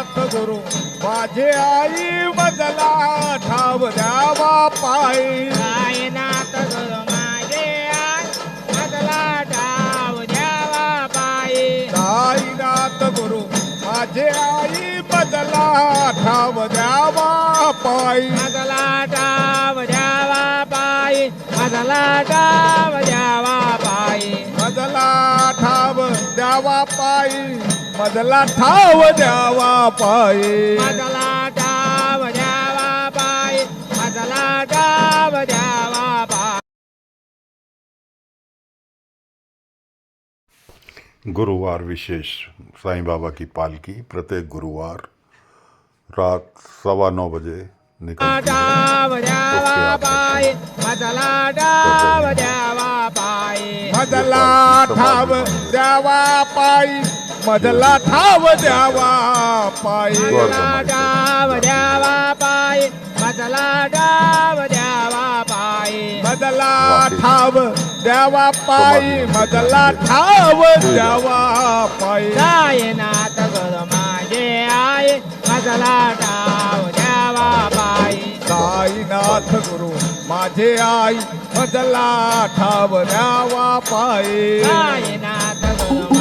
साईनाथ गुरु माझे आई मजला ठाव द्यावा पायी. साईनाथ गुरु माझे आय मजला डाव द्यावा पायी. साईनाथ गुरु माझे आई मजला ठाव द्यावा पायी. मजला डाव द्यावा पायी मजला डाव द्यावा पायी. मजला ठाव द्यावा पायी. मजला ठाव द्यावा पायी. मजला डाव द्यावा पायी. मजला डाव द्यावा पायी. गुरुवार विशेष साईं बाबा की पालकी प्रत्येक गुरुवार रात सवा नौ बजे निकलती ठाव द्यावा पायी. मजला ठाव द्यावा पायी. मजला डाव द्यावा पायी. मजला डाव द्यावा पायी. मजला ठाव द्यावा पायी. मजला ठाव द्यावा पायी. गुरु माझे आई बदला ठाव द्यावा पायी. साईनाथ